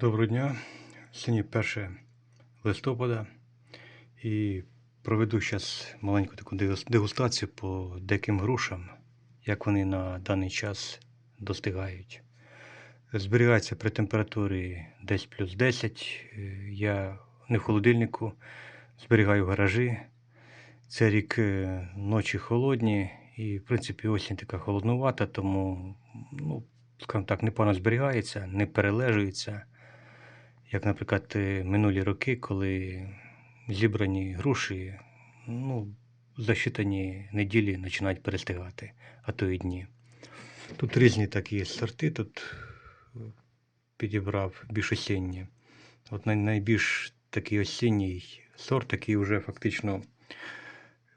Доброго дня. Сьогодні 1 листопада і проведу зараз маленьку таку дегустацію по диким грушам, як вони на даний час достигають. Зберігається при температурі десь плюс 10. Е, Я не в холодильнику, зберігаю в гаражі. Це рік е, ночі холодні і, в принципі, осінь така холоднувата, тому, ну, скажімо так, непогано зберігається, не перележується як, наприклад, е, минулі роки, коли зібрані груші, ну, за считані неділі починають перестигати, а то і дні. Тут різні такі сорти, тут е, підібрав більш осінні. От найбільш такий осінній сорт, який вже фактично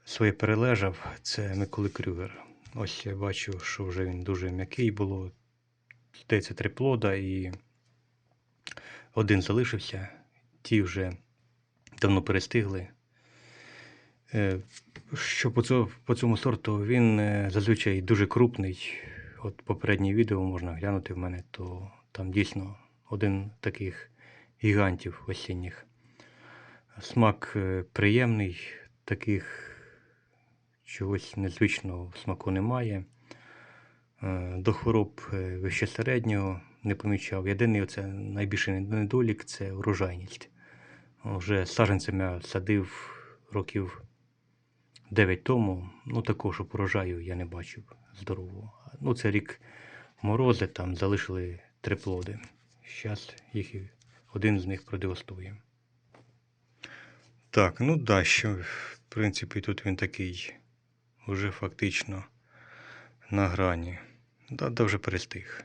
своє перележав, це Миколи Крюгер. Ось я бачу, що вже він дуже м'який було. Здається, три плода і один залишився, ті вже давно перестигли. Е, Що по цьому, по цьому сорту, він е, зазвичай дуже крупний. От попереднє відео можна глянути в мене, то там дійсно один таких гігантів осінніх. Смак е, приємний, таких чогось незвичного смаку немає. До хвороб вище середнього не помічав. Єдиний оце найбільший недолік це урожайність. Вже саджанцями я садив років 9 тому. Ну такого, щоб урожаю я не бачив здорового. Ну, це рік морози, там залишили три плоди. Зараз їх один з них продегустує. Так, ну да, що, в принципі, тут він такий вже фактично на грані. Да, да вже перестиг.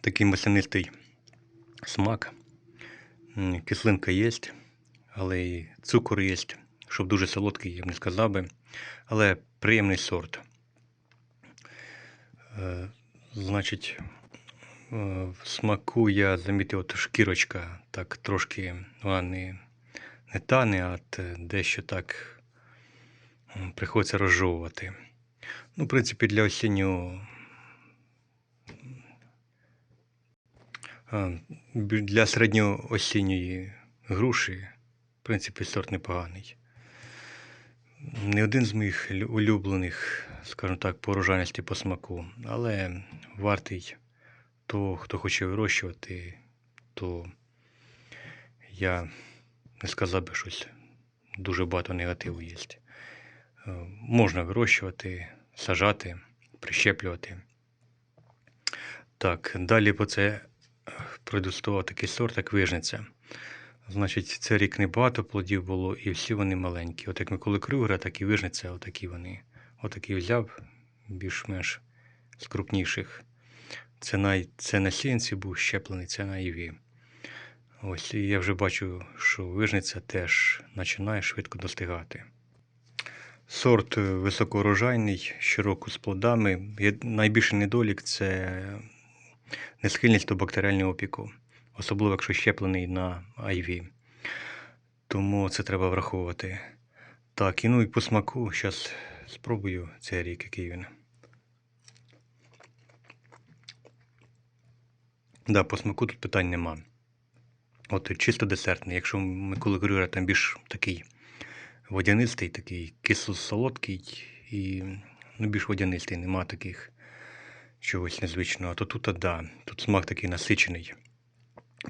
Такий маслянистий смак. Кислинка є, але і цукор є. Щоб дуже солодкий, я б не сказав би. Але приємний сорт. Е, Значить, е, в смаку я замітив, от шкірочка так трошки вона не, не тане, а дещо так приходиться розжовувати. Ну, в принципі, для осіннього а, бі- для середньоосінньої груші, в принципі, сорт непоганий. Не один з моїх улюблених, скажімо так, по по смаку, але вартий того, хто хоче вирощувати, то я не сказав би щось дуже багато негативу є. Е, Можна вирощувати, сажати, прищеплювати. Так, далі по це продустував такий сорт, як вижниця. Значить, це рік небагато плодів було, і всі вони маленькі. От як Миколи Крюгера, так і вижниця, отакі вони. Отакий взяв, більш-менш з крупніших. Це на, це на сінці був щеплений, це на іві. Ось, і я вже бачу, що вижниця теж починає швидко достигати. Сорт е, високоурожайний, щороку з плодами. Найбільший недолік це несхильність до бактеріального опіку, особливо якщо щеплений на IV. Тому це треба враховувати. Так, і ну і по смаку, зараз спробую цей рік, який він. Да, по смаку тут питань нема. От чисто десертний. Якщо Микола Крюгера там більш такий водянистий, такий кисло-солодкий і ну, більш водянистий, нема таких чогось незвичного. То тут, да, тут смак такий насичений,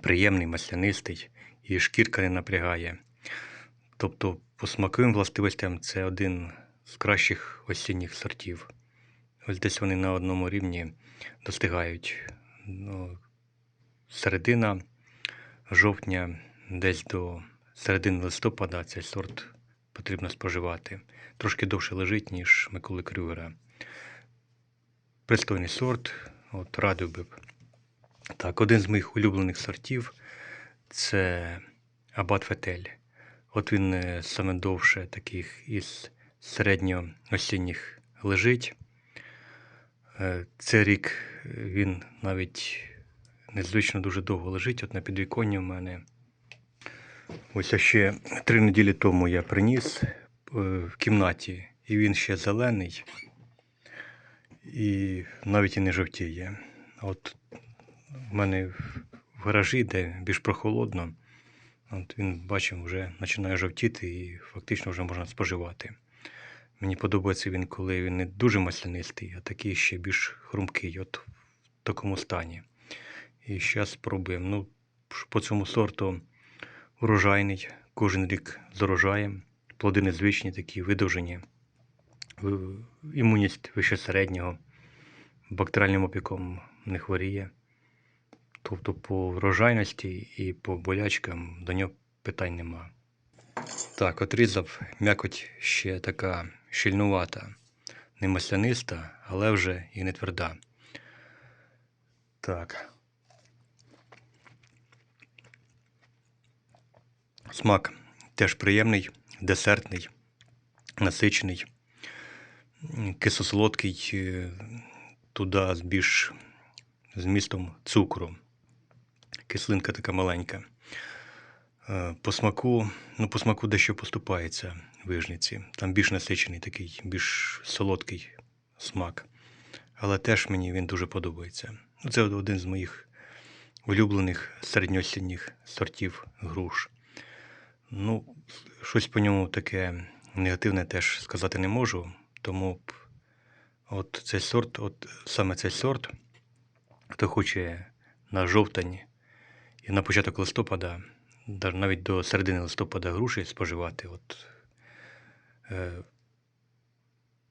приємний, маслянистий, і шкірка не напрягає. Тобто, по смаковим властивостям це один з кращих осінніх сортів. Ось десь вони на одному рівні достигають. Ну, середина жовтня, десь до середини листопада цей сорт потрібно споживати. Трошки довше лежить, ніж Миколи Крюгера. Пристойний сорт, от радив. Так, один з моїх улюблених сортів це Абат Фетель. От він е, саме довше таких із середньоосінніх лежить. Е, Цей рік він навіть незвично дуже довго лежить. От на підвіконні в мене. Ось ще три неділі тому я приніс е, в кімнаті, і він ще зелений. І навіть і не жовтіє. А От в мене в гаражі, де більш прохолодно, от він бачив, вже починає жовтіти і фактично вже можна споживати. Мені подобається він, коли він не дуже маслянистий, а такий ще більш хрумкий, от в такому стані. І зараз спробуємо. Ну, по цьому сорту урожайний, кожен рік з урожаєм, плоди незвичні такі, видовжені, імунність вище середнього, бактеріальним опіком не хворіє. Тобто по врожайності і по болячкам до нього питань нема. Так, отрізав м'якоть ще така щільнувата, не масляниста, але вже і не тверда. Так. Смак теж приємний, десертний, насичений, кисло-солодкий, е, туди з більш змістом цукру. Кислинка така маленька. Е, По смаку, ну, по смаку дещо поступається вижниці. Там більш насичений такий, більш солодкий смак. Але теж мені він дуже подобається. Це один з моїх улюблених середньосінніх сортів груш. Ну, щось по ньому таке негативне теж сказати не можу. Тому от цей сорт, от саме цей сорт, хто хоче на жовтень і на початок листопада, навіть до середини листопада груші споживати, от, е,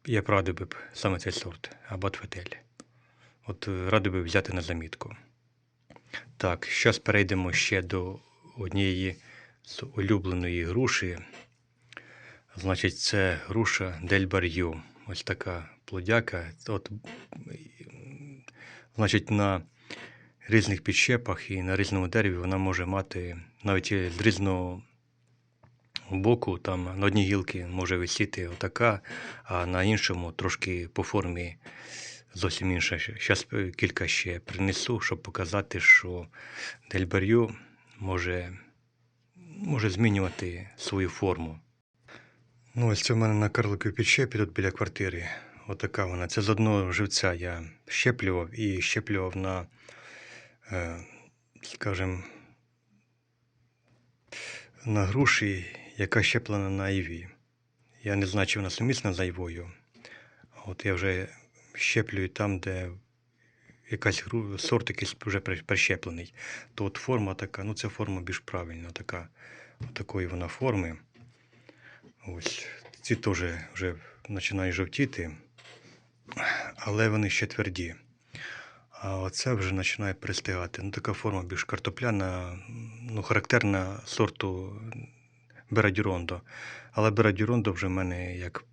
я б радив би саме цей сорт, абатфетель. От е, радив би взяти на замітку. Так, зараз перейдемо ще до однієї з улюбленої груші. Значить, це груша Дель Бар'ю. Ось така плодяка. От, значить, на різних підщепах і на різному дереві вона може мати навіть з різного боку, там на одній гілці може висіти отака, а на іншому трошки по формі зовсім інша. Зараз кілька ще принесу, щоб показати, що дельбарю може, може змінювати свою форму. Ну, ось це в мене на карликовій підщепі тут біля квартири. Отака вона. Це з одного живця я щеплював і щеплював на, е, скажімо, на груші, яка щеплена на іві. Я не знаю, чи вона сумісна з айвою. От я вже щеплюю там, де якась гру... сорт якийсь вже прищеплений. То от форма така, ну це форма більш правильна, така, такої вона форми. Ось. Ці теж вже починають жовтіти, але вони ще тверді. А оце вже починає пристигати. Ну, така форма більш картопляна, ну, характерна сорту Берадюрондо. Але Берадюрондо вже в мене як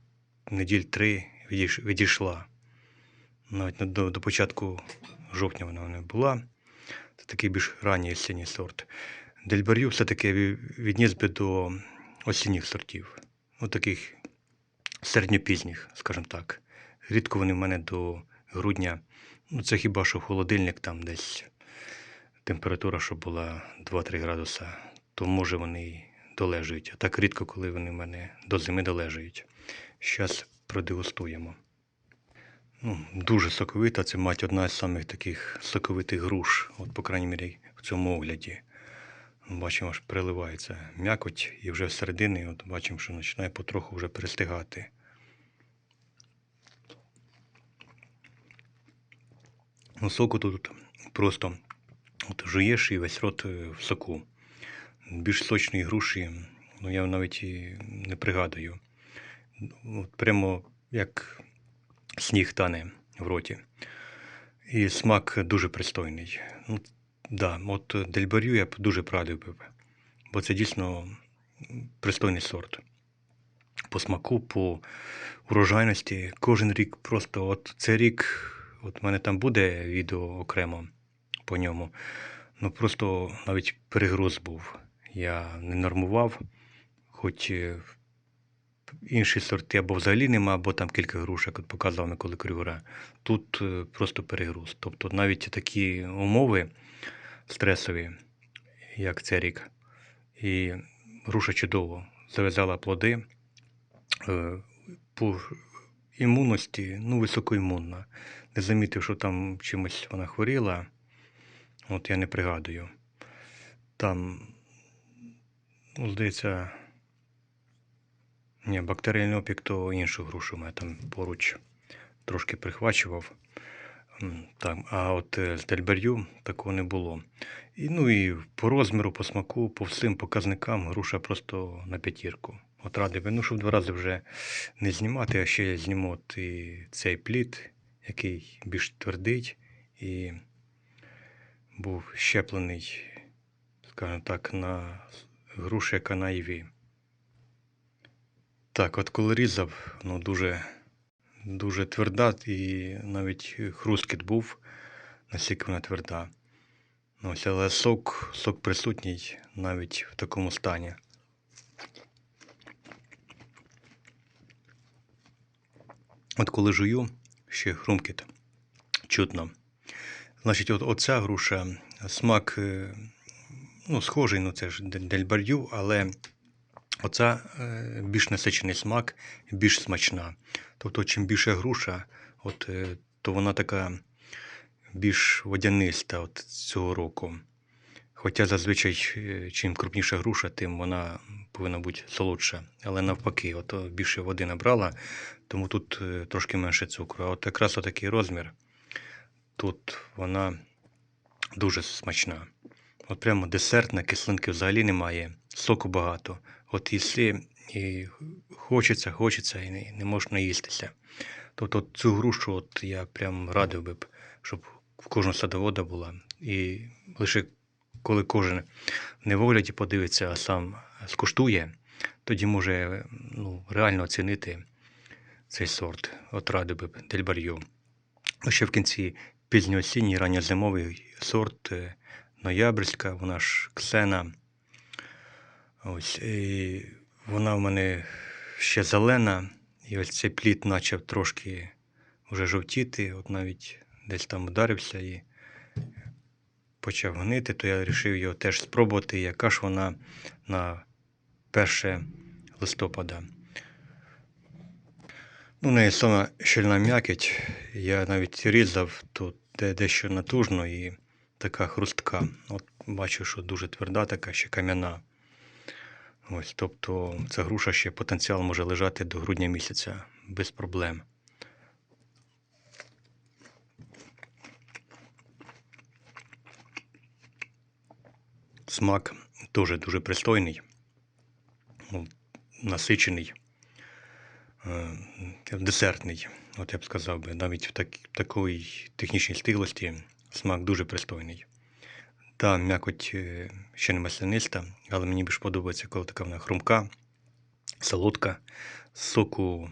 неділь три відійшла. Навіть до, до початку жовтня вона не була. Це такий більш ранній осінній сорт. Дельбарю все-таки відніс би до осінніх сортів. Ну, таких середньопізніх, скажімо так. Рідко вони в мене до грудня. Ну, це хіба що холодильник там десь температура, щоб була 2-3 градуса, то може вони й долежують. А так рідко, коли вони в мене до зими долежують. Зараз продегустуємо. Ну, дуже соковита, це мать одна з самих таких соковитих груш, от, по крайній мірі, в цьому огляді. Бачимо, аж переливається м'якоть, і вже всередині от бачимо, що починає потроху вже перестигати. Ну, соку тут просто от жуєш і весь рот е, в соку. Більш сочної груші, ну я навіть і не пригадую. От прямо як сніг тане в роті. І смак дуже пристойний. Ну, да, от дельбарю я дуже б радив би, бо це дійсно пристойний сорт. По смаку, по урожайності. Кожен рік просто от цей рік, от в мене там буде відео окремо по ньому. Ну просто навіть перегруз був. Я не нормував, хоч е, інші сорти або взагалі нема, або там кілька грушок, от показував Миколи Крюгера. Тут е, просто перегруз. Тобто навіть такі умови стресові, як цей рік, і груша чудово зав'язала плоди. Е, по імунності, ну, високоімунна. Не замітив, що там чимось вона хворіла. От я не пригадую. Там, ну, здається, ні, бактеріальний опік то іншу грушу мене там поруч трошки прихвачував. Так, а от е, з Дельберю такого не було. І, ну і по розміру, по смаку, по всім показникам груша просто на п'ятірку. От радий би, ну, щоб два рази вже не знімати, а ще і цей плід, який більш твердий і був щеплений, скажімо так, на грушу, яка на іві. Так, от коли різав, ну дуже, дуже тверда, і навіть хрускіт був, настільки вона тверда. Ну, ось, але сок, сок присутній навіть в такому стані. От коли жую, ще хрумкіт чутно. Значить, от оця груша, смак е, ну, схожий, ну це ж дель- дельбарю, але оця е, більш насичений смак, більш смачна. Тобто, чим більше груша, от, е, то вона така більш водяниста от цього року. Хоча зазвичай, е, чим крупніша груша, тим вона повинна бути солодша. Але навпаки, от більше води набрала, тому тут трошки менше цукру. А от якраз отакий розмір, тут вона дуже смачна. От прямо десертна, кислинки взагалі немає, соку багато. От їси і хочеться, хочеться, і не, не можеш наїстися. Тобто цю грушу от я прям радив би, щоб в кожного садовода була. І лише коли кожен не в огляді подивиться, а сам скуштує, тоді може ну, реально оцінити цей сорт. От радив би Дельбарю. Ну, ще в кінці пізньоосінній, ранньозимовий сорт е, ноябрьська, вона ж ксена. Ось, і вона в мене ще зелена, і ось цей плід почав трошки вже жовтіти, от навіть десь там ударився і почав гнити, то я вирішив його теж спробувати, яка ж вона на 1 листопада. Ну, неї сама щільна м'якіть. Я навіть різав тут дещо натужно і така хрустка. От бачу, що дуже тверда, така ще кам'яна. Ось, тобто ця груша ще потенціал може лежати до грудня місяця без проблем. Смак теж дуже пристойний, ну, насичений, е, десертний, от я б сказав би, навіть в так, такій технічній стиглості смак дуже пристойний. Та м'якоть е, ще не масляниста, але мені більш подобається, коли така вона хрумка, солодка. Соку,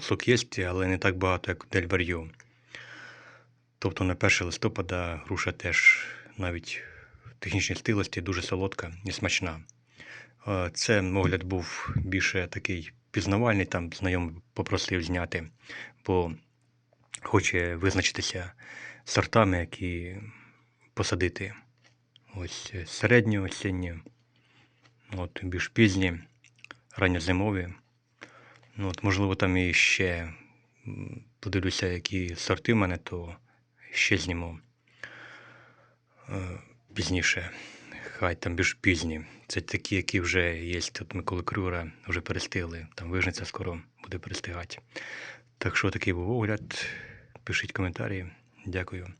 сок є, але не так багато, як в Дельбарю. Тобто на 1 листопада груша теж навіть в технічній стилості дуже солодка і смачна. Е, Це огляд був більше такий пізнавальний, там знайомий попросив зняти, бо хоче визначитися сортами, які посадити. Ось е, середні осінні, от більш пізні, ранньозимові. Ну, от, можливо, там і ще подивлюся, які сорти в мене, то ще зніму е, пізніше. Хай там більш пізні. Це такі, які вже є. Тут Миколи Крюра вже перестигли. Там вижниця скоро буде перестигати. Так що такий був огляд. Пишіть коментарі. Дякую.